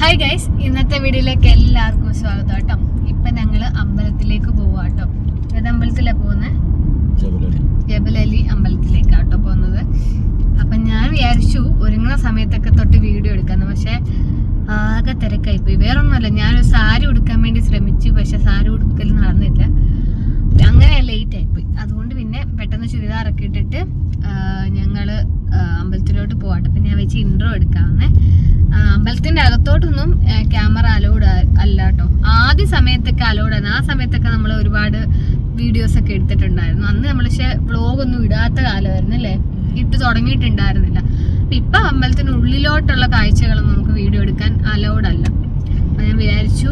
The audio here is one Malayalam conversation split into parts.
ഹായ് ഗൈസ് ഇന്നത്തെ വീഡിയോയിലേക്ക് എല്ലാവർക്കും സ്വാഗതം കേട്ടോ. ഇപ്പൊ ഞങ്ങൾ അമ്പലത്തിലേക്ക് പോവാ കേട്ടോ. ഏത് അമ്പലത്തിലാ പോകുന്നത് ജബലലി. അമ്പലത്തിലേക്കാണ് കേട്ടോ പോകുന്നത് അപ്പൊ ഞാൻ വിചാരിച്ചു ഒരുങ്ങുന്ന സമയത്തൊക്കെ തൊട്ട് വീഡിയോ എടുക്കാന്ന്. പക്ഷേ ആകെ തിരക്കായി പോയി വേറൊന്നുമല്ല ഞാനൊരു സാരി ഉടുക്കാൻ വേണ്ടി ശ്രമിച്ചു. പക്ഷെ സാരി ഉടുക്കൽ നടന്നില്ല. അങ്ങനെ ലേറ്റ് ആയിപ്പോയി. അതുകൊണ്ട് പിന്നെ പെട്ടെന്ന് ചുരിദാറൊക്കെ ഇട്ടിട്ട് ഞങ്ങൾ ഞങ്ങൾ അമ്പലത്തിലോട്ട് പോവാട്ടെ. അപ്പൊ ഞാൻ വെച്ച് ഇൻട്രോ എടുക്കാവുന്നേ. ആ, അമ്പലത്തിന്റെ അകത്തോട്ടൊന്നും ക്യാമറ അലോഡ് അല്ല കേട്ടോ ആദ്യ സമയത്തൊക്കെ അലോഡ് ആണ് ആ സമയത്തൊക്കെ നമ്മൾ ഒരുപാട് വീഡിയോസ് ഒക്കെ എടുത്തിട്ടുണ്ടായിരുന്നു. അന്ന് നമ്മൾ വ്ലോഗ് ഒന്നും ഇടാത്ത കാലമായിരുന്നു അല്ലേ? ഇട്ട് തുടങ്ങിയിട്ടുണ്ടായിരുന്നില്ല. അപ്പൊ ഇപ്പൊ അമ്പലത്തിനുള്ളിലോട്ടുള്ള കാഴ്ചകളൊന്നും നമുക്ക് വീഡിയോ എടുക്കാൻ അലോഡ് അല്ല. അപ്പൊ ഞാൻ വിചാരിച്ചു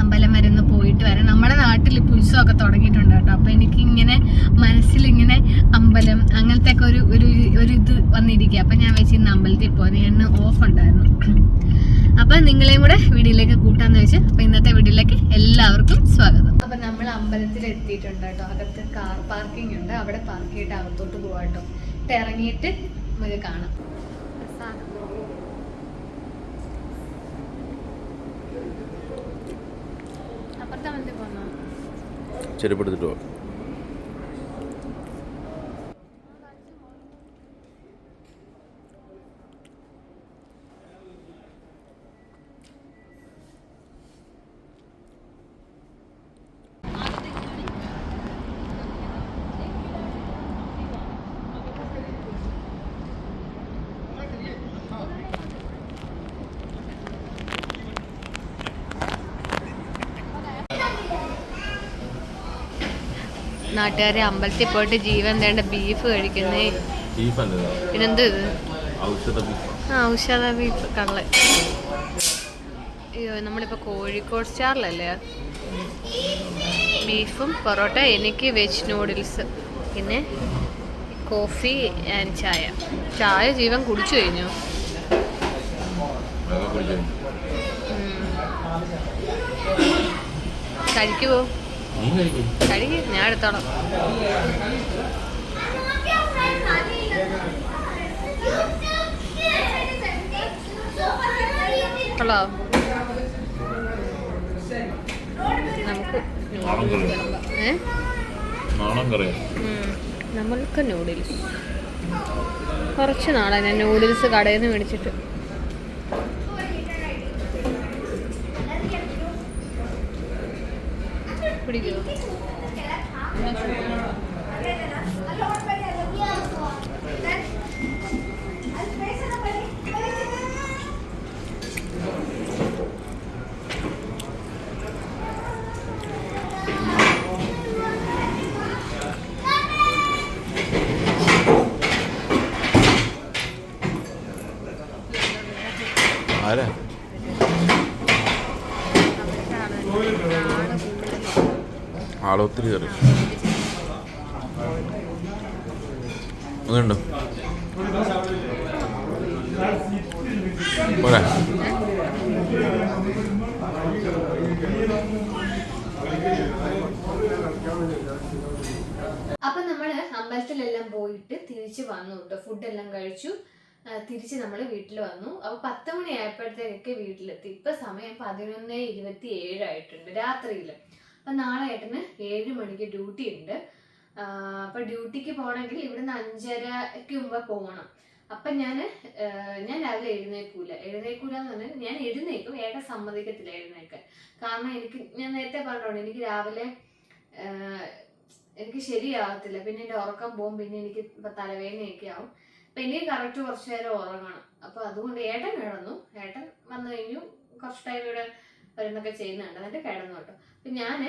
അമ്പലം വരെ ഒന്ന് പോയിട്ട് വരാം. നമ്മുടെ നാട്ടിൽ ഇപ്പോൾ ഉത്സവമൊക്കെ തുടങ്ങിയിട്ടുണ്ട് കേട്ടോ. അപ്പോൾ എനിക്ക് ഇങ്ങനെ മനസ്സിൽ ഇങ്ങനെ അമ്പലം അങ്ങനത്തെ ഒക്കെ ഒരു ഒരു ഒരു ഇത് വന്നിരിക്കുക. അപ്പം ഞാൻ വെച്ച് ഇന്ന് അമ്പലത്തിൽ പോയത് ഞാൻ ഓഫ് ഉണ്ടായിരുന്നു. അപ്പം നിങ്ങളെയും കൂടെ വീഡിയോയിലേക്ക് കൂട്ടാന്ന് വെച്ച് അപ്പം ഇന്നത്തെ വീഡിയോയിലേക്ക് എല്ലാവർക്കും സ്വാഗതം. അപ്പം നമ്മൾ അമ്പലത്തിൽ എത്തിയിട്ടുണ്ട് കേട്ടോ. അകത്ത് കാർ പാർക്കിംഗ് ഉണ്ട്. അവിടെ പാർക്ക് ചെയ്തിട്ട് അകത്തോട്ട് പോകാം കേട്ടോ. ഇറങ്ങിയിട്ട് നമുക്ക് കാണാം അപ്പുറത്തെ അമ്പലത്തിൽ പോന്നോ ചെരുപ്പെടുത്തിട്ട് നാട്ടുകാരെ അമ്പലത്തിൽ പോയിട്ട് ജീവൻ വേണ്ട ബീഫ് കഴിക്കുന്നേ. പിന്നെന്ത് ഇത്? ഔഷധ ബീഫ് ആ? ഔഷധ ബീഫ് കള്ള. അയ്യോ നമ്മളിപ്പോൾ കോഴിക്കോട് സ്റ്റാറിലല്ലേ? ബീഫും പൊറോട്ട എനിക്ക് വെജ് നൂഡിൽസ് പിന്നെ കോഫി ആൻഡ് ചായ. ചായ ജീവൻ കുടിച്ചു കഴിഞ്ഞു. അതൊക്കെ ഞാൻ എടുത്തോളാം. ഹലോ നമ്മൾക്ക് നൂഡിൽസ് കുറച്ച് നാളായി ഞാൻ നൂഡിൽസ് കടയിൽ നിന്ന് മേടിച്ചിട്ട്. பிடிக்கும் ആളൊത്തിരി ഒത്തിരി അതുണ്ടോ? അപ്പൊ നമ്മൾ അമ്പലത്തിലെല്ലാം പോയിട്ട് തിരിച്ചു വന്നു കേട്ടോ ഫുഡെല്ലാം കഴിച്ചു. തിരിച്ച് നമ്മൾ വീട്ടിൽ വന്നു. അപ്പൊ പത്ത് മണി ആയപ്പോഴത്തേക്കൊക്കെ വീട്ടിലെത്തി. ഇപ്പൊ സമയം പതിനൊന്ന് ഇരുപത്തി ഏഴായിട്ടുണ്ട് രാത്രിയിൽ. അപ്പൊ നാളെ ഏട്ടന് ഏഴ് മണിക്ക് ഡ്യൂട്ടി ഉണ്ട്. അപ്പം ഡ്യൂട്ടിക്ക് പോകണമെങ്കിൽ ഇവിടുന്ന് അഞ്ചരക്ക് മുമ്പ് പോകണം അപ്പൊ ഞാൻ ഞാൻ രാവിലെ എഴുന്നേക്കൂല. എഴുന്നേക്കൂല എന്ന് പറഞ്ഞാൽ ഞാൻ എഴുന്നേക്കും. ഏട്ടൻ സമ്മതിക്കത്തില്ല എഴുന്നേൽക്കാൻ കാരണം എനിക്ക് ഞാൻ നേരത്തെ പറഞ്ഞോണ്ട് എനിക്ക് രാവിലെ എനിക്ക് ശരിയാകത്തില്ല പിന്നെ എന്റെ ഉറക്കം പോകും പിന്നെ എനിക്ക് തലവേദനയൊക്കെ ആവും. അപ്പൊ എനിക്ക് കറക്റ്റ് കുറച്ച് നേരം ഉറങ്ങണം. അപ്പൊ അതുകൊണ്ട് ഏട്ടൻ കിടന്നു. ഏട്ടൻ വന്നു കഴിഞ്ഞു. കുറച്ച് ടൈം ഇവിടെ വരുന്നൊക്കെ ചെയ്യുന്നുണ്ട് എന്നിട്ട് കിടന്നു കേട്ടോ. അപ്പൊ ഞാൻ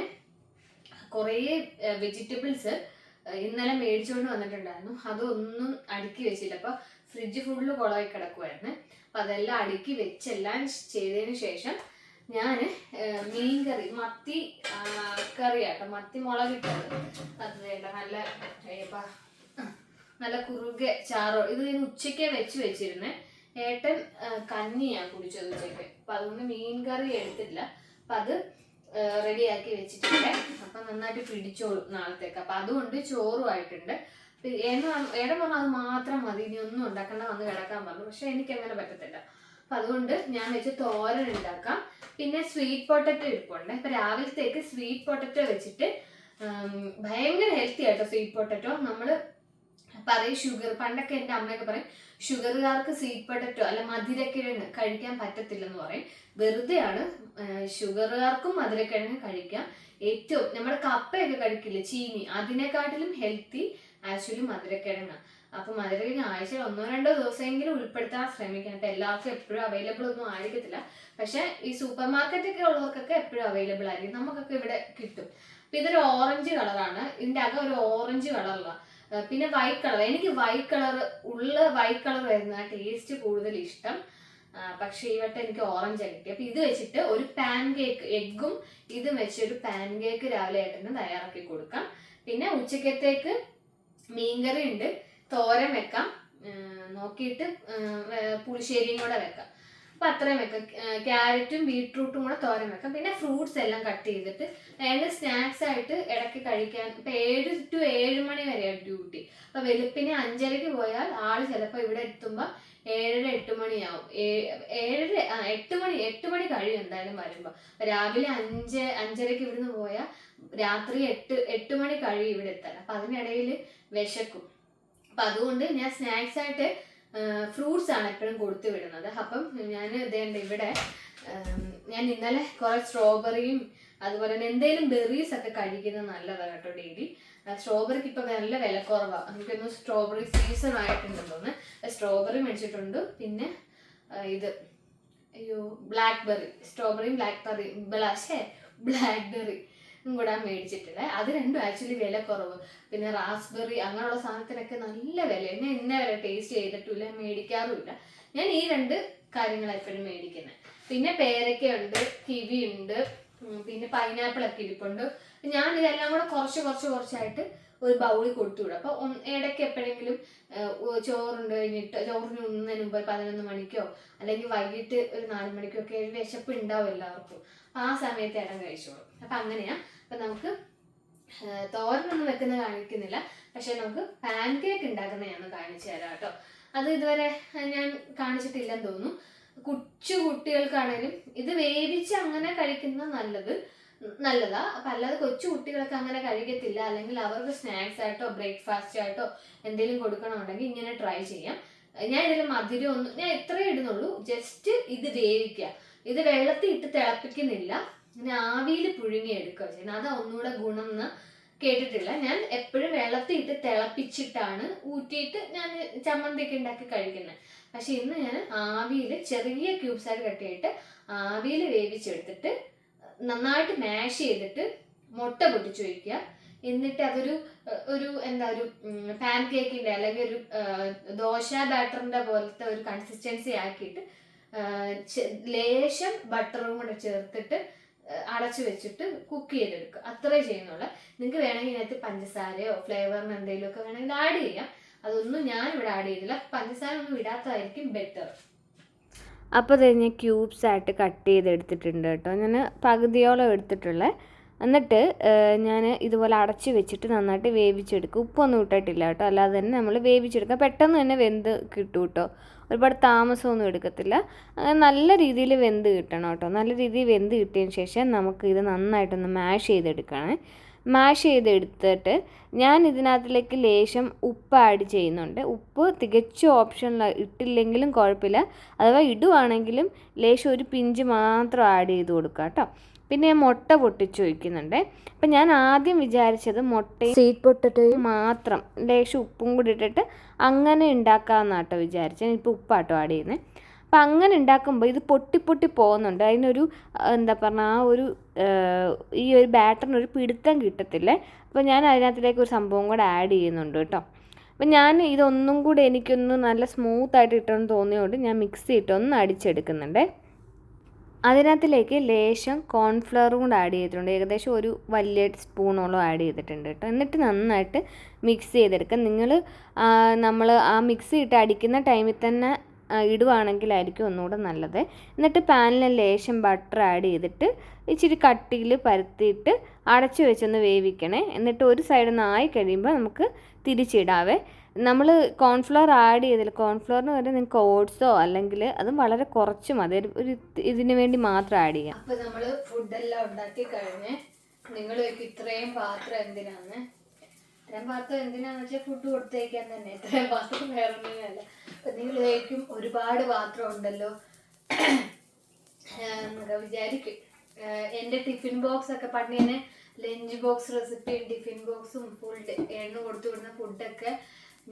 കുറേ വെജിറ്റബിൾസ് ഇന്നലെ മേടിച്ചുകൊണ്ട് വന്നിട്ടുണ്ടായിരുന്നു. അതൊന്നും അടുക്കി വെച്ചില്ല. അപ്പൊ ഫ്രിഡ്ജ് ഫുള്ള് കുളമായി കിടക്കുമായിരുന്നു അപ്പൊ അതെല്ലാം അടുക്കി വെച്ചെല്ലാം ചെയ്തതിന് ശേഷം ഏഹ് മീൻ കറി മത്തി കറി കറിയാട്ടോ. മത്തി മുളകിട്ടത് അത് വേണ്ട നല്ല നല്ല കുറുകെ ചാറോ ഇത് ഞാൻ ഉച്ചയ്ക്കേ വെച്ച് വെച്ചിരുന്നേ. ഏട്ടൻ കഞ്ഞിയാണ് കഞ്ഞിയാ കുടിച്ചത് ഉച്ചയ്ക്ക്. അപ്പൊ അതുകൊണ്ട് മീൻ കറി എടുത്തില്ല അപ്പൊ അത് റെഡിയാക്കി വെച്ചിട്ടുണ്ട്. അപ്പൊ നന്നായിട്ട് പിടിച്ചോളും നാളത്തേക്ക്. അപ്പൊ അതുകൊണ്ട് ചോറുമായിട്ടുണ്ട് ഏടം പറഞ്ഞാൽ അത് മാത്രം മതി. ഇനി ഒന്നും ഉണ്ടാക്കണ്ട. വന്ന് കിടക്കാൻ പറഞ്ഞു. പക്ഷെ എനിക്ക് അങ്ങനെ പറ്റത്തില്ല. അപ്പൊ അതുകൊണ്ട് ഞാൻ വെച്ച് തോരൻ ഉണ്ടാക്കാം. പിന്നെ സ്വീറ്റ് പൊട്ടറ്റോ ഇരിപ്പുണ്ട്. ഇപ്പൊ രാവിലത്തേക്ക് സ്വീറ്റ് പൊട്ടറ്റോ വെച്ചിട്ട് ഭയങ്കര ഹെൽത്തി ആയിട്ടോ സ്വീറ്റ് പൊട്ടറ്റോ നമ്മൾ പറയും ഷുഗർ പണ്ടൊക്കെ എന്റെ അമ്മയൊക്കെ പറയും ഷുഗറുകാർക്ക് സ്വീറ്റ് പൊട്ടറ്റോ അല്ല മധുരക്കിഴങ്ങ് കഴിക്കാൻ പറ്റത്തില്ലെന്ന് പറയും. വെറുതെയാണ് ഷുഗറുകാർക്കും മധുരക്കിഴങ്ങ് കഴിക്കാം. ഏറ്റവും നമ്മുടെ കപ്പയൊക്കെ കഴിക്കില്ല ചീനി അതിനെക്കാട്ടിലും ഹെൽത്തി ആക്ച്വലി മധുരക്കിഴങ്ങ്. അപ്പൊ മധുരക്കിഴങ്ങ് ആഴ്ചയിൽ ഒന്നോ രണ്ടോ ദിവസമെങ്കിലും ഉൾപ്പെടുത്താൻ ശ്രമിക്കണം. അപ്പൊ എല്ലാവർക്കും എപ്പോഴും അവൈലബിൾ ഒന്നും ആയിരിക്കത്തില്ല. പക്ഷെ ഈ സൂപ്പർ മാർക്കറ്റൊക്കെ ഉള്ളവർക്കൊക്കെ എപ്പോഴും അവൈലബിൾ ആയിരിക്കും. നമുക്കൊക്കെ ഇവിടെ കിട്ടും. അപ്പൊ ഇതൊരു ഓറഞ്ച് കളറാണ് ഇതിന്റെ അകം ഒരു ഓറഞ്ച് കളറിലാണ് പിന്നെ വൈറ്റ് കളർ എനിക്ക് വൈറ്റ് കളർ ഉള്ള വൈറ്റ് കളർ വരുന്ന ടേസ്റ്റ് കൂടുതൽ ഇഷ്ടം. പക്ഷെ ഈ വട്ടം എനിക്ക് ഓറഞ്ച് കിട്ടി. അപ്പൊ ഇത് വെച്ചിട്ട് ഒരു പാൻ കേക്ക് എഗ്ഗും ഇതും വെച്ച് ഒരു പാൻ കേക്ക് രാവിലെ ഏട്ടന് തയ്യാറാക്കി കൊടുക്കാം. പിന്നെ ഉച്ചക്കത്തേക്ക് മീൻകറി ഉണ്ട്. തോരൻ വെക്കാം. നോക്കിയിട്ട് പുളിശ്ശേരിയും കൂടെ വെക്കാം. അപ്പൊ അത്രയും വെക്കാം. ക്യാരറ്റും ബീട്രൂട്ടും കൂടെ തോരൻ വെക്കാം. പിന്നെ ഫ്രൂട്ട്സ് എല്ലാം കട്ട് ചെയ്തിട്ട് അതായത് സ്നാക്സ് ആയിട്ട് ഇടയ്ക്ക് കഴിക്കാൻ ഇപ്പൊ ഏഴ് ടു ഏഴ് മണി വരെയാണ് ഡ്യൂട്ടി. അപ്പൊ വെളുപ്പിന് അഞ്ചരയ്ക്ക് പോയാൽ ആൾ ചിലപ്പോൾ ഇവിടെ എത്തുമ്പോൾ ഏഴര എട്ട് മണിയാവും. ഏഴര എട്ട് മണി എട്ട് മണി കഴിയും എന്തായാലും വരുമ്പോ. അപ്പൊ രാവിലെ അഞ്ച് അഞ്ചരക്ക് ഇവിടുന്ന് പോയാൽ രാത്രി എട്ട് എട്ട് മണി കഴിയും ഇവിടെ എത്താൻ. അപ്പൊ അതിനിടയിൽ വിശക്കും. അപ്പൊ അതുകൊണ്ട് ഞാൻ സ്നാക്സ് ആയിട്ട് ഫ്രൂട്ട്സ് ആണ് എപ്പോഴും കൊടുത്തു വിടുന്നത്. അപ്പം ഞാൻ ഇതേണ്ട ഇവിടെ ഞാൻ ഇന്നലെ കുറെ സ്ട്രോബെറിയും അതുപോലെ തന്നെ എന്തെങ്കിലും ബെറീസ് ഒക്കെ കഴിക്കുന്നത് നല്ലതാണ് കേട്ടോ ഡെയിലി. സ്ട്രോബെറിക്ക് ഇപ്പൊ നല്ല വില കുറവാണ് എനിക്കൊന്ന് സ്ട്രോബെറി സീസൺ ആയിട്ടുണ്ടെന്ന് തോന്നുന്നു. സ്ട്രോബെറി മേടിച്ചിട്ടുണ്ട്. പിന്നെ ഇത് അയ്യോ ബ്ലാക്ക് ബെറി സ്ട്രോബെറിയും ബ്ലാക്ക് ബെറി ബ്ലാഷേ ബ്ലാക്ക് ബെറി കൂടെ മേടിച്ചിട്ടുള്ളത് അത് രണ്ടും ആക്ച്വലി വില കുറവ്. പിന്നെ റാസ്ബെറി അങ്ങനെയുള്ള സാധനത്തിനൊക്കെ നല്ല വില. ഞാൻ ഇന്നേ വരെ ടേസ്റ്റ് ചെയ്തിട്ടില്ല മേടിക്കാറുമില്ല. ഞാൻ ഈ രണ്ട് കാര്യങ്ങളാണ് എപ്പോഴും മേടിക്കുന്നത് പിന്നെ പേരക്കയുണ്ട് കിവി ഉണ്ട് പിന്നെ പൈനാപ്പിൾ ഒക്കെ ഇരിപ്പുണ്ട്. ഞാൻ ഇതെല്ലാം കൂടെ കുറച്ച് കുറച്ച് കുറച്ചായിട്ട് ഒരു ബൗളിൽ കൊടുത്തു വിടും. അപ്പോൾ ഇടയ്ക്ക് എപ്പോഴെങ്കിലും ചോറുണ്ട് കഴിഞ്ഞിട്ട് ചോറിന് ഉണ്ണുന്നതിന് മുമ്പ് പതിനൊന്ന് മണിക്കോ അല്ലെങ്കിൽ വൈകിട്ട് ഒരു നാല് മണിക്കോ ഒക്കെ വിശപ്പ് ഉണ്ടാവും എല്ലാവർക്കും. ആ സമയത്ത് ഇടം കഴിച്ചോളും. അപ്പം അങ്ങനെയാ. അപ്പം നമുക്ക് തോരനൊന്നും വെക്കുന്ന കാണിക്കുന്നില്ല. പക്ഷെ നമുക്ക് പാൻ കേക്ക് ഉണ്ടാക്കുന്ന ഞാൻ കാണിച്ചു തരാം കേട്ടോ. അത് ഇതുവരെ ഞാൻ കാണിച്ചിട്ടില്ലെന്ന് തോന്നുന്നു. കൊച്ചു കുട്ടികൾക്കാണേലും ഇത് വേവിച്ച് അങ്ങനെ കഴിക്കുന്ന നല്ലത് നല്ലതാ. അപ്പൊ അല്ലാതെ കൊച്ചു കുട്ടികളൊക്കെ അങ്ങനെ കഴിക്കത്തില്ല. അല്ലെങ്കിൽ അവർക്ക് സ്നാക്സ് ആയിട്ടോ ബ്രേക്ക്ഫാസ്റ്റ് ആയിട്ടോ എന്തെങ്കിലും കൊടുക്കണമെന്നുണ്ടെങ്കിൽ ഇങ്ങനെ ട്രൈ ചെയ്യാം. ഞാൻ ഇതിൽ മധുരം ഒന്നും ഞാൻ ഇത്രയേ ഇടുന്നുള്ളൂ. ജസ്റ്റ് ഇത് വേവിക്കുക. ഇത് വെള്ളത്തിൽ ഇട്ട് തിളപ്പിക്കുന്നില്ല. ഇങ്ങനെ ആവിയിൽ പുഴുങ്ങി എടുക്കുക ചെയ്യുന്നത്. അതാ ഒന്നുകൂടെ ഗുണം എന്ന് കേട്ടിട്ടില്ല. ഞാൻ എപ്പോഴും വെള്ളത്തിൽ ഇട്ട് തിളപ്പിച്ചിട്ടാണ് ഊറ്റിയിട്ട് ഞാൻ ചമ്മന്തിയൊക്കെ ഉണ്ടാക്കി കഴിക്കുന്നത്. പക്ഷെ ഇന്ന് ഞാൻ ആവിയിൽ ചെറിയ ക്യൂബ്സ് ആയിട്ട് കട്ട് ചെയ്തിട്ട് ആവിയിൽ വേവിച്ചെടുത്തിട്ട് നന്നായിട്ട് മാഷ് ചെയ്തിട്ട് മുട്ട പൊട്ടിച്ച് വയ്ക്കുക എന്നിട്ട് അതൊരു ഒരു എന്താ ഒരു പാൻ കേക്കിന്റെ അല്ലെങ്കിൽ ഒരു ദോശ ബാറ്ററിന്റെ പോലത്തെ ഒരു കൺസിസ്റ്റൻസി ആക്കിയിട്ട് ലേശം ബട്ടറും കൂടെ ചേർത്തിട്ട് അടച്ചു വെച്ചിട്ട് കുക്ക് ചെയ്തെടുക്കുക. അത്രേ ചെയ്യുന്നുള്ളൂ. നിങ്ങൾക്ക് വേണമെങ്കിൽ ഇതിനകത്ത് പഞ്ചസാരയോ ഫ്ലേവറിന് എന്തെങ്കിലുമൊക്കെ വേണമെങ്കിൽ ആഡ് ചെയ്യാം. അതൊന്നും ഞാൻ ഇവിടെ ആഡ് ചെയ്തില്ല. പഞ്ചസാര ഒന്നും ഇടാത്തതായിരിക്കും ബെറ്റർ അപ്പോൾ ഇത് ഞാൻ ക്യൂബ്സ് ആയിട്ട് കട്ട് ചെയ്തെടുത്തിട്ടുണ്ട് കേട്ടോ. ഞാൻ പകുതിയോളം എടുത്തിട്ടുള്ളത് എന്നിട്ട് ഞാൻ ഇതുപോലെ അടച്ച് വെച്ചിട്ട് നന്നായിട്ട് വേവിച്ചെടുക്കും. ഉപ്പൊന്നും ഇട്ടിട്ടില്ല കേട്ടോ. അല്ലാതെ തന്നെ നമ്മൾ വേവിച്ചെടുക്കുക പെട്ടെന്ന് തന്നെ വെന്ത് കിട്ടും കേട്ടോ. ഒരുപാട് താമസമൊന്നും എടുക്കത്തില്ല. നല്ല രീതിയിൽ വെന്ത് കിട്ടണം കേട്ടോ. നല്ല രീതിയിൽ വെന്ത് കിട്ടിയതിന് ശേഷം നമുക്ക് ഇത് നന്നായിട്ടൊന്ന് മാഷ് ചെയ്തെടുക്കണേ. മാഷ് ചെയ്തെടുത്തിട്ട് ഞാൻ ഇതിനകത്തിലേക്ക് ലേശം ഉപ്പ് ആഡ് ചെയ്യുന്നുണ്ട്. ഉപ്പ് തികച്ചും ഓപ്ഷനിൽ ഇട്ടില്ലെങ്കിലും കുഴപ്പമില്ല. അഥവാ ഇടുവാണെങ്കിലും ലേശം ഒരു പിഞ്ച് മാത്രം ആഡ് ചെയ്ത് കൊടുക്കുക കേട്ടോ. പിന്നെ ഞാൻ മുട്ട പൊട്ടിച്ച് ഒഴിക്കുന്നുണ്ട്. അപ്പം ഞാൻ ആദ്യം വിചാരിച്ചത് മുട്ടയും സ്വീറ്റ് പൊട്ടറ്റോയും മാത്രം ലേശം ഉപ്പും കൂടി ഇട്ടിട്ട് അങ്ങനെ ഉണ്ടാക്കാമെന്നാട്ടോ വിചാരിച്ചത്. ഇപ്പോൾ ഉപ്പാട്ടോ ആഡ് ചെയ്യുന്നത്. അപ്പം അങ്ങനെ ഉണ്ടാക്കുമ്പോൾ ഇത് പൊട്ടി പൊട്ടി പോകുന്നുണ്ട്. അതിനൊരു എന്താ പറഞ്ഞാൽ ആ ഒരു ഈ ഒരു ബാറ്ററിന് ഒരു പിടുത്തം കിട്ടത്തില്ലേ. അപ്പോൾ ഞാൻ അതിനകത്തിലേക്ക് ഒരു സംഭവം കൂടെ ആഡ് ചെയ്യുന്നുണ്ട് കേട്ടോ. അപ്പം ഞാൻ ഇതൊന്നും കൂടെ എനിക്കൊന്ന് നല്ല സ്മൂത്ത് സ്മൂത്തായിട്ട് ഇട്ടെന്ന് തോന്നിയതുകൊണ്ട് ഞാൻ മിക്സി ചെയ്തിട്ടൊന്ന് അടിച്ചെടുക്കുന്നുണ്ട്. അതിനകത്തിലേക്ക് ലേശം കോൺഫ്ലവറും കൂടെ ആഡ് ചെയ്തിട്ടുണ്ട്. ഏകദേശം ഒരു വലിയ സ്പൂണോളം ആഡ് ചെയ്തിട്ടുണ്ട് കേട്ടോ. എന്നിട്ട് നന്നായിട്ട് മിക്സ് ചെയ്തെടുക്കുക. നിങ്ങൾ നമ്മൾ ആ മിക്സ് ഇട്ട് അടിക്കുന്ന ടൈമിൽ തന്നെ ഇടുവാണെങ്കിലായിരിക്കും ഒന്നുകൂടെ നല്ലത്. എന്നിട്ട് പാനിൽ ലേശം ബട്ടർ ആഡ് ചെയ്തിട്ട് ഇച്ചിരി കട്ടിയിൽ പരത്തിയിട്ട് അടച്ചു വെച്ചൊന്ന് വേവിക്കണേ. എന്നിട്ട് ഒരു സൈഡിൽ നിന്ന് ആയി കഴിയുമ്പോൾ നമുക്ക് തിരിച്ചിടാവേ. നമ്മൾ കോൺഫ്ലവർ ആഡ് ചെയ്തില്ല. കോൺഫ്ലവറിന് പകരം നിങ്ങൾക്ക് ഓട്സോ അല്ലെങ്കിൽ അതും വളരെ കുറച്ച് മതി. ഒരു- ഇതിന് വേണ്ടി മാത്രം ആഡ് ചെയ്യാം. അപ്പൊ നമ്മൾ ഫുഡെല്ലാം ഉണ്ടാക്കി കഴിഞ്ഞ് നിങ്ങൾ ഇത്രയും പാത്രം എന്തിനാണ് ഇത്രയും പാത്രം എന്തിനാന്ന് വെച്ചാൽ ഫുഡ് കൊടുത്തേക്കാൻ തന്നെ. ഇത്രയും പാത്രം വേറെ ഒന്നിനല്ല അപ്പൊ നിങ്ങൾ കഴിക്കും ഒരുപാട് പാത്രം ഉണ്ടല്ലോ. വിചാരിക്കും. എന്റെ ടിഫിൻ ബോക്സ് ഒക്കെ പണ്ട് ഞാൻ ലഞ്ച് ബോക്സ് റെസിപ്പിയും ടിഫിൻ ബോക്സും ഫുൾ എണ്ണ കൊടുത്തു വിടുന്ന ഫുഡൊക്കെ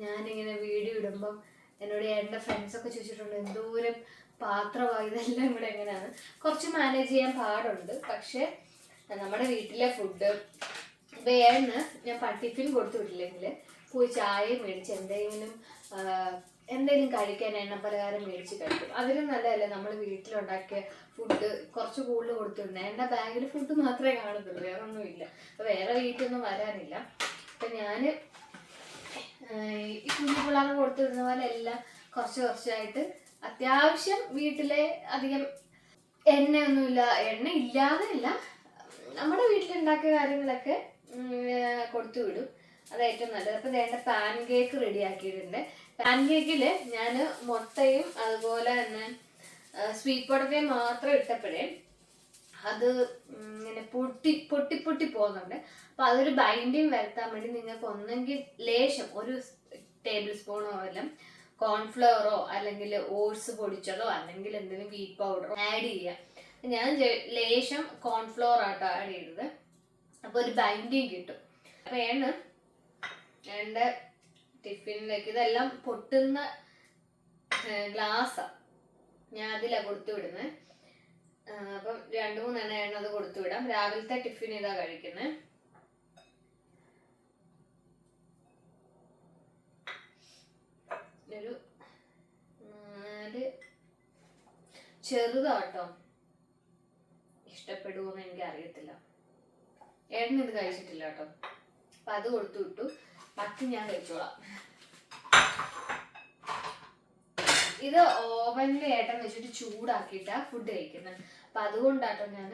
ഞാനിങ്ങനെ വീഡിയോ ഇടുമ്പം എന്നോട് എന്റെ ഫ്രണ്ട്സൊക്കെ ചോദിച്ചിട്ടുണ്ട് എന്തോരം പാത്രമായി ഇതെല്ലാം ഇവിടെ എങ്ങനെയാണ്? കുറച്ച് മാനേജ് ചെയ്യാൻ പാടുണ്ട്. പക്ഷേ നമ്മുടെ വീട്ടിലെ ഫുഡ് ഇപ്പൊ ഞാൻ ടിഫിൻ കൊടുത്തു വിട്ടില്ലെങ്കിൽ പോയി ചായ മേടിച്ച് എന്തെങ്കിലും എന്തെങ്കിലും കഴിക്കാൻ എണ്ണ പലഹാരം മേടിച്ച് കഴിക്കും. അതിലും നല്ലതല്ല നമ്മൾ വീട്ടിലുണ്ടാക്കിയ ഫുഡ് കുറച്ച് കൂടുതൽ കൊടുത്തു വിടണേ എന്റെ ബാഗിൽ ഫുഡ് മാത്രമേ കാണത്തുള്ളൂ വേറെ ഒന്നുമില്ല അപ്പോൾ വേറെ വീട്ടിലൊന്നും വരാനില്ല. അപ്പം ഞാൻ ഈ കുഞ്ഞു പിള്ളേർക്ക് കൊടുത്തിരുന്ന പോലെ എല്ലാം കുറച്ച് കുറച്ചായിട്ട് അത്യാവശ്യം വീട്ടിലെ അധികം എണ്ണയൊന്നുമില്ല എണ്ണ ഇല്ലാതെ ഇല്ല നമ്മുടെ വീട്ടിലുണ്ടാക്കിയ കാര്യങ്ങളൊക്കെ കൊടുത്തു വിടും. അത് ഏറ്റവും നല്ലത്. അപ്പം വേണ്ട പാൻ കേക്ക് റെഡി ആക്കിയിട്ടുണ്ട് പാൻ കേക്കിൽ ഞാൻ മുട്ടയും അതുപോലെ തന്നെ സ്വീറ്റ് പൊടക്കയും മാത്രം ഇട്ടപ്പോഴേ അത് ഇങ്ങനെ പൊട്ടി പൊട്ടി പൊട്ടി പോകുന്നുണ്ട്. അപ്പൊ അതൊരു ബൈൻഡിങ് വരുത്താൻ വേണ്ടി നിങ്ങൾക്ക് ഒന്നെങ്കിൽ ലേശം ഒരു ടേബിൾ സ്പൂണോ എല്ലാം കോൺഫ്ലവറോ അല്ലെങ്കിൽ ഓട്സ് പൊടിച്ചതോ അല്ലെങ്കിൽ എന്തെങ്കിലും വീറ്റ് പൗഡറോ ആഡ് ചെയ്യാം. ഞാൻ ലേശം കോൺഫ്ലവർ ആട്ടോ ആഡ് ചെയ്തത്. അപ്പൊ ഒരു ബൈൻഡിങ് കിട്ടും. അപ്പൊ ഏണ് എന്റെ ടിഫിനിലേക്ക് ഇതെല്ലാം പൊട്ടുന്ന ഗ്ലാസ് ഞാൻ അതിലാണ് കൊടുത്തു വിടുന്നത് അപ്പം രണ്ടു മൂന്നെണ്ണ അത് കൊടുത്തു വിടാം രാവിലത്തെ ടിഫിൻ ഇതാ കഴിക്കുന്നത് ഒരു നാല്. ചെറുതാട്ടോ ഇഷ്ടപ്പെടുമോന്ന് എനിക്ക് അറിയത്തില്ല ഏട്ടൻ ഇത് കഴിച്ചിട്ടില്ല കേട്ടോ. അപ്പൊ അത് കൊടുത്തു വിട്ടു ബാക്കി ഞാൻ കഴിച്ചോളാം. ഇത് ഓവനിൽ ഏട്ടൻ വെച്ചിട്ട് ചൂടാക്കിയിട്ടാ ഫുഡ് കഴിക്കുന്നത് അപ്പൊ അതുകൊണ്ടാട്ടോ ഞാൻ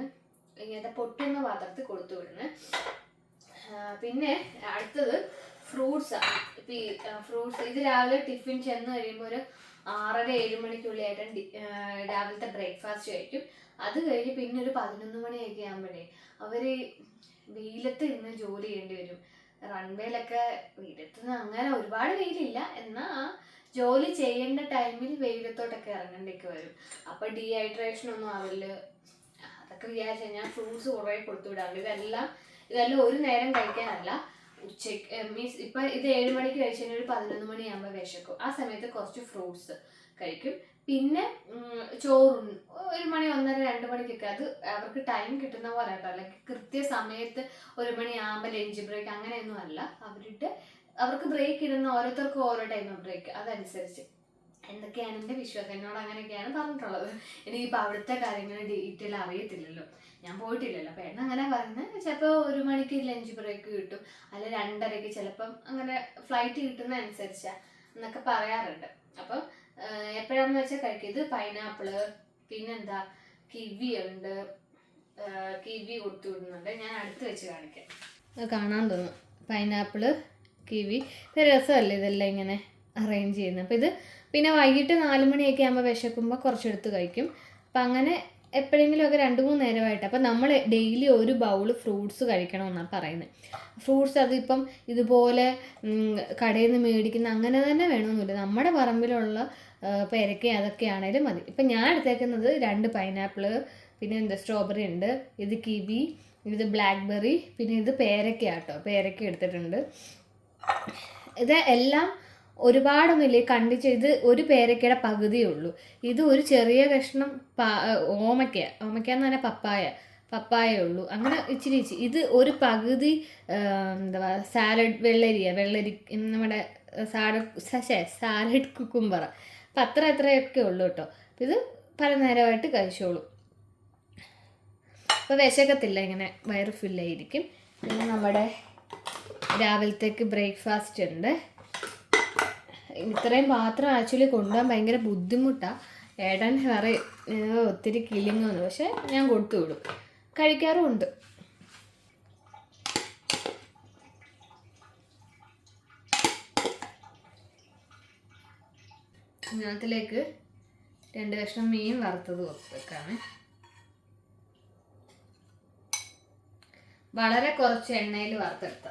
ഇങ്ങനത്തെ പൊട്ടുന്ന പാത്രത്തിൽ കൊടുത്തു വിടുന്നത് പിന്നെ അടുത്തത് ഫ്രൂട്ട്സ് ഇപ്പൊ ഈ ഫ്രൂട്ട്സ് ഇത് രാവിലെ ടിഫിൻ ചെന്ന് കഴിയുമ്പോൾ ഒരു ആറര ഏഴ് മണിക്കുള്ളിലായിട്ട് രാവിലത്തെ ബ്രേക്ക്ഫാസ്റ്റ് കഴിക്കും. അത് കഴിഞ്ഞ് പിന്നെ ഒരു പതിനൊന്ന് മണിയൊക്കെ ആകുമ്പോഴേ അവർ വെയിലത്ത് ഇരുന്ന് ജോലി ചെയ്യേണ്ടി വരും. റൺവേയിലൊക്കെ വെയിലത്ത് നിന്ന് അങ്ങനെ ഒരുപാട് വെയിലില്ല. എന്നാ ആ ജോലി ചെയ്യേണ്ട ടൈമിൽ വെയിലത്തോട്ടൊക്കെ ഇറങ്ങേണ്ടിയൊക്കെ വരും. അപ്പൊ ഡീഹൈഡ്രേഷൻ ഒന്നും ആവില്ല. അതൊക്കെ വിചാരിച്ചാൽ ഞാൻ ഫ്രൂട്ട്സ് കുറേ കൊടുത്തു വിടാറുണ്ട് ഇതെല്ലാം ഇതെല്ലാം ഒരു നേരം കഴിക്കാനല്ല. ഉച്ചയ്ക്ക് മീൻസ് ഇപ്പൊ ഇത് ഏഴ് മണിക്ക് കഴിച്ചാൽ ഒരു പതിനൊന്ന് മണിയാകുമ്പോൾ വിശക്കും. ആ സമയത്ത് കുറച്ച് ഫ്രൂട്ട്സ് കഴിക്കും. പിന്നെ ഉം, ഒരു മണി ഒന്നര രണ്ട് മണിക്കൊക്കെ അത് അവർക്ക് ടൈം കിട്ടുന്ന പോലെ കേട്ടോ. അല്ലെങ്കിൽ കൃത്യസമയത്ത് ഒരു മണിയാകുമ്പോൾ ലഞ്ച് ബ്രേക്ക് അങ്ങനെയൊന്നും അല്ല. അവരുടെ അവർക്ക് ബ്രേക്ക് ഇടുന്ന ഓരോരുത്തർക്കും ഓരോ ടൈം ബ്രേക്ക് അതനുസരിച്ച്. എന്തൊക്കെയാണ് എന്റെ വിശ്വാസം എന്നോട് അങ്ങനെയൊക്കെയാണ് പറഞ്ഞിട്ടുള്ളത്. എനിക്കിപ്പോൾ അവിടുത്തെ കാര്യങ്ങൾ ഡീറ്റെയിൽ അറിയത്തില്ലല്ലോ. ഞാൻ പോയിട്ടില്ലല്ലോ. അപ്പം എന്നെ അങ്ങനെ പറയുന്നത് ചിലപ്പോൾ ഒരു മണിക്ക് ലഞ്ച് ബ്രേക്ക് കിട്ടും. അല്ല രണ്ടരയ്ക്ക് ചിലപ്പം അങ്ങനെ ഫ്ലൈറ്റ് കിട്ടുന്ന അനുസരിച്ചാണ് എന്നൊക്കെ പറയാറുണ്ട്. അപ്പം എപ്പോഴാന്ന് വെച്ചാൽ കഴിക്കും. ഇത് പൈനാപ്പിൾ പിന്നെന്താ? കിവി ഉണ്ട്. കിവി കൊടുത്തു വിടുന്നുണ്ട്. ഞാൻ അടുത്ത് വെച്ച് കാണിക്കാം. കാണാൻ തോന്നും. പൈനാപ്പിൾ കിവി ഇത് രസമല്ലേ ഇതെല്ലാം ഇങ്ങനെ അറേഞ്ച് ചെയ്യുന്നത് അപ്പോൾ ഇത് പിന്നെ വൈകിട്ട് നാല് മണിയൊക്കെ ആകുമ്പോൾ വിശക്കുമ്പോൾ കുറച്ചെടുത്ത് കഴിക്കും. അപ്പം അങ്ങനെ എപ്പോഴെങ്കിലും എപ്പോഴെങ്കിലുമൊക്കെ രണ്ട് മൂന്ന് നേരമായിട്ട്. അപ്പം നമ്മൾ ഡെയിലി ഒരു ബൗൾ ഫ്രൂട്ട്സ് കഴിക്കണമെന്നാണ് പറയുന്നത് ഫ്രൂട്ട്സ് അതിപ്പം ഇതുപോലെ കടയിൽ നിന്ന് മേടിക്കുന്ന അങ്ങനെ തന്നെ വേണമെന്നില്ല നമ്മുടെ പറമ്പിലുള്ള ആ, അതൊക്കെയാണേലും മതി. ഇപ്പം ഞാൻ എടുത്തേക്കുന്നത് രണ്ട് പൈനാപ്പിൾ പിന്നെ എന്താ സ്ട്രോബെറി ഉണ്ട് ഇത് കിവി ഇത് ബ്ലാക്ക്ബെറി പിന്നെ ഇത് പേരക്ക കേട്ടോ പേരക്ക എടുത്തിട്ടുണ്ട്. ഇത് എല്ലാം ഒരുപാടൊന്നുമില്ല? കണ്ടിച്ച് ഇത് ഒരു പേരക്കയുടെ പകുതിയേ ഉള്ളൂ. ഇത് ഒരു ചെറിയ കഷ്ണം ഓമയ്ക്ക. ഓമയ്ക്ക എന്ന് പറഞ്ഞാൽ പപ്പായ. പപ്പായ ഉള്ളൂ. അങ്ങനെ ഇച്ചിരി ഇച്ചിരി. ഇത് ഒരു പകുതി എന്താ എന്താ സാലഡ് വെള്ളരിയ. വെള്ളരി നമ്മുടെ സാലഡ് സാലഡ് കുക്കുംബറ അപ്പം അത്ര അത്രയൊക്കെ ഉള്ളൂ കേട്ടോ. ഇത് പല നേരമായിട്ട് കഴിച്ചോളൂ. അപ്പോൾ വിശക്കത്തില്ല ഇങ്ങനെ വയറ് ഫില്ലായിരിക്കും പിന്നെ നമ്മുടെ രാവിലത്തേക്ക് ബ്രേക്ക്ഫാസ്റ്റ് ഉണ്ട്. ഇത്രയും പാത്രം ആക്ച്വലി കൊണ്ടുപോകാൻ ഭയങ്കര ബുദ്ധിമുട്ടാണ് ഏട്ടൻ വേറെ "ഏ, ഒത്തിരി കിളിങ്ങുന്നു പക്ഷേ ഞാൻ കൊടുത്തു വിടും. കഴിക്കാറുമുണ്ട് ഇതിനകത്തിലേക്ക് രണ്ട് കഷ്ണം മീൻ വറുത്തത് വെക്കാണ് വളരെ കുറച്ച് എണ്ണയിൽ വറുത്തെടുത്ത.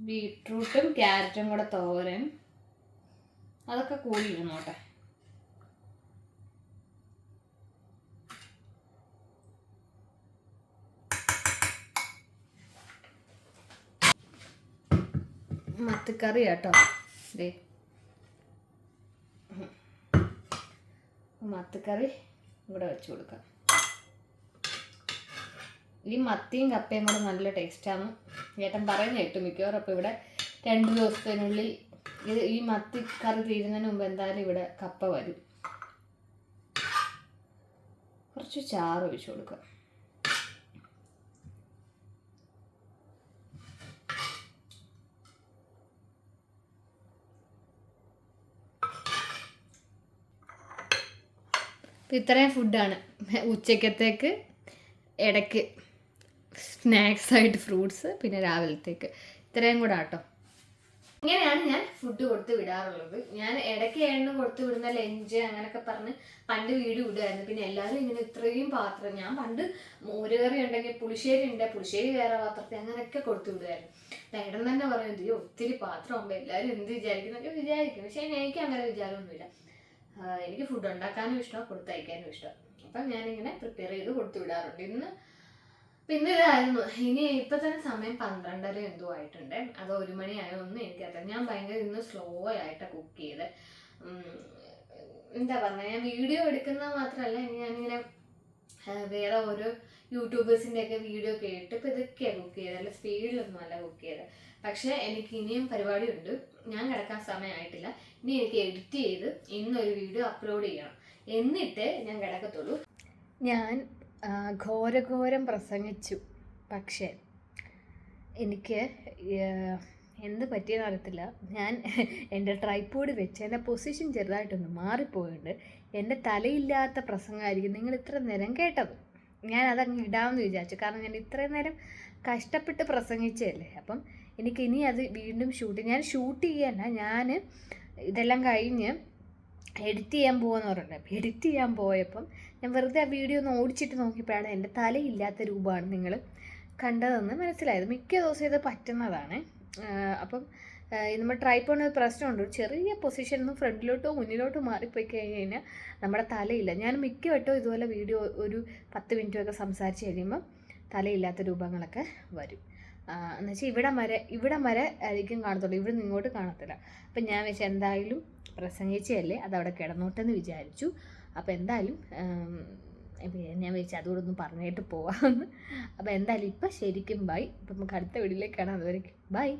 ബീട്രൂട്ടും ക്യാരറ്റും കൂടെ തോരൻ. അതൊക്കെ കൂടി ഇരുന്നോട്ടെ മത്തിക്കറി കേട്ടോ ദേ. മത്തിക്കറി ഇവിടെ വെച്ച് കൊടുക്കാം. ഈ മത്തിയും കപ്പയും കൂടെ നല്ല ടേസ്റ്റാണ് ഏട്ടൻ പറയുന്ന കേട്ടു മിക്കവാറും. അപ്പോൾ ഇവിടെ രണ്ട് ദിവസത്തിനുള്ളിൽ ഇത് ഈ മത്തി കറി തീരുന്നതിന് മുമ്പ് എന്തായാലും ഇവിടെ കപ്പ വരും. കുറച്ച് ചാറ് ഒഴിച്ചു കൊടുക്കാം. ഇത്രയും ഫുഡാണ് ഉച്ചക്കത്തേക്ക് ഇടയ്ക്ക് സ്നാക്സ് ആയിട്ട് ഫ്രൂട്ട്സ് പിന്നെ രാവിലത്തേക്ക്. ഇത്രയും കൂടെ ആട്ടോ. ഇങ്ങനെയാണ് ഞാൻ ഫുഡ് കൊടുത്ത് വിടാറുള്ളത്. ഞാൻ ഇടയ്ക്ക് എണ്ണ കൊടുത്ത് വിടുന്ന ലഞ്ച് അങ്ങനെയൊക്കെ പറഞ്ഞ് പണ്ട് വീട് വിടുമായിരുന്നു പിന്നെ എല്ലാവരും ഇങ്ങനെ ഇത്രയും പാത്രം ഞാൻ പണ്ട് മോരുകറി ഉണ്ടെങ്കിൽ പുളിശ്ശേരി ഉണ്ട് പുളിശ്ശേരി വേറെ പാത്രത്തിൽ അങ്ങനെയൊക്കെ കൊടുത്തു വിടുമായിരുന്നു ഏടൻ തന്നെ പറയുന്നത് "അയ്യോ, ഒത്തിരി പാത്രം ആകുമ്പോൾ എല്ലാവരും എന്ത് വിചാരിക്കുന്നൊക്കെ വിചാരിക്കും. പക്ഷേ എനിക്ക് അങ്ങനെ വിചാരമൊന്നുമില്ല. എനിക്ക് ഫുഡ് ഉണ്ടാക്കാനും ഇഷ്ടമാണ് കൊടുത്തയക്കാനും ഇഷ്ടം. അപ്പം ഞാനിങ്ങനെ പ്രിപ്പയർ ചെയ്ത് കൊടുത്തു വിടാറുണ്ട്. ഇന്ന് പിന്നെ ഇതായിരുന്നു. ഇനി ഇപ്പം തന്നെ സമയം പന്ത്രണ്ടര എന്തോ ആയിട്ടുണ്ട്. അത് ഒരു മണിയായോ ഒന്നും എനിക്കറിയാം ഞാൻ ഭയങ്കര ഇന്ന് സ്ലോ ആയിട്ടാണ് കുക്ക് ചെയ്ത്. എന്താ പറഞ്ഞ ഞാൻ വീഡിയോ എടുക്കുന്നത് മാത്രമല്ല ഇനി ഞാനിങ്ങനെ വേറെ ഓരോ യൂട്യൂബേഴ്സിന്റെ ഒക്കെ വീഡിയോ കേട്ട് ഇപ്പം ഇതൊക്കെയാണ് കുക്ക് ചെയ്തത് അല്ല സ്പീഡിലൊന്നും അല്ല കുക്ക് ചെയ്തത് പക്ഷേ എനിക്ക് ഇനിയും പരിപാടിയുണ്ട്. ഞാൻ കിടക്കാൻ സമയമായിട്ടില്ല. ഇനി എനിക്ക് എഡിറ്റ് ചെയ്ത് ഇന്നൊരു വീഡിയോ അപ്ലോഡ് ചെയ്യണം. എന്നിട്ട് ഞാൻ കിടക്കത്തുള്ളൂ. ഞാൻ ഘോരഘോരം പ്രസംഗിച്ചു. പക്ഷേ എനിക്ക് എന്ത് പറ്റിയെന്ന് അറിയത്തില്ല. ഞാൻ എന്റെ ട്രൈപ്പോഡ് വെച്ച് എന്റെ പൊസിഷൻ ചെറുതായിട്ടൊന്ന് മാറിപ്പോയിട്ടുണ്ട് എന്റെ തലയില്ലാത്ത പ്രസംഗമായിരിക്കും നിങ്ങൾ ഇത്ര നേരം കേട്ടത്. ഞാൻ അതങ്ങ് ഇടാമെന്ന് വിചാരിച്ചു. കാരണം ഞാൻ ഇത്രയും നേരം കഷ്ടപ്പെട്ട് പ്രസംഗിച്ചതല്ലേ. അപ്പം എനിക്ക് ഇനി അത് വീണ്ടും ഷൂട്ട് ഞാൻ ഷൂട്ട് ചെയ്യാനല്ല ഞാൻ ഇതെല്ലാം കഴിഞ്ഞ് എഡിറ്റ് ചെയ്യാൻ പോകുമെന്ന് പറഞ്ഞിട്ട് എഡിറ്റ് ചെയ്യാൻ പോയപ്പം ഞാൻ വെറുതെ ആ വീഡിയോ ഒന്ന് ഓടിച്ചിട്ട് നോക്കിയപ്പോഴാണ് എന്റെ തലയില്ലാത്ത രൂപമാണ് നിങ്ങൾ കണ്ടതെന്ന് മനസ്സിലായത്. മിക്ക ദിവസവും ഇത് പറ്റുന്നതാണ്. അപ്പം നമ്മൾ പോകുന്ന ഒരു പ്രശ്നമുണ്ട്. ചെറിയ പൊസിഷനിൽ നിന്ന് ഫ്രണ്ടിലോട്ടോ മുന്നിലോട്ടോ മാറിപ്പോയി കഴിഞ്ഞ് കഴിഞ്ഞാൽ നമ്മുടെ തലയില്ല. ഞാൻ മിക്കവട്ടോ ഇതുപോലെ വീഡിയോ ഒരു പത്ത് മിനിറ്റൊക്കെ സംസാരിച്ച് കഴിയുമ്പം തലയില്ലാത്ത രൂപങ്ങളൊക്കെ വരും. എന്ന് വെച്ചാൽ ഇവിടം വരെ ഇവിടം വരെ ആയിരിക്കും കാണത്തുള്ളൂ. ഇവിടെ നിന്ന് ഇങ്ങോട്ട് കാണത്തില്ല. അപ്പം ഞാൻ വെച്ചാൽ എന്തായാലും പ്രസംഗിച്ചതല്ലേ അതവിടെ കിടന്നോട്ടെന്ന് വിചാരിച്ചു. അപ്പോൾ എന്തായാലും ഞാൻ വിചാരിച്ചു അതുകൂടെ ഒന്ന് പറഞ്ഞിട്ട് പോവാമെന്ന് അപ്പോൾ എന്തായാലും ഇപ്പം ശരിക്കും ബൈ അപ്പം നമുക്ക് അടുത്ത വീഡിയോയിലേക്ക് കാണാം അതുവരെ ബൈ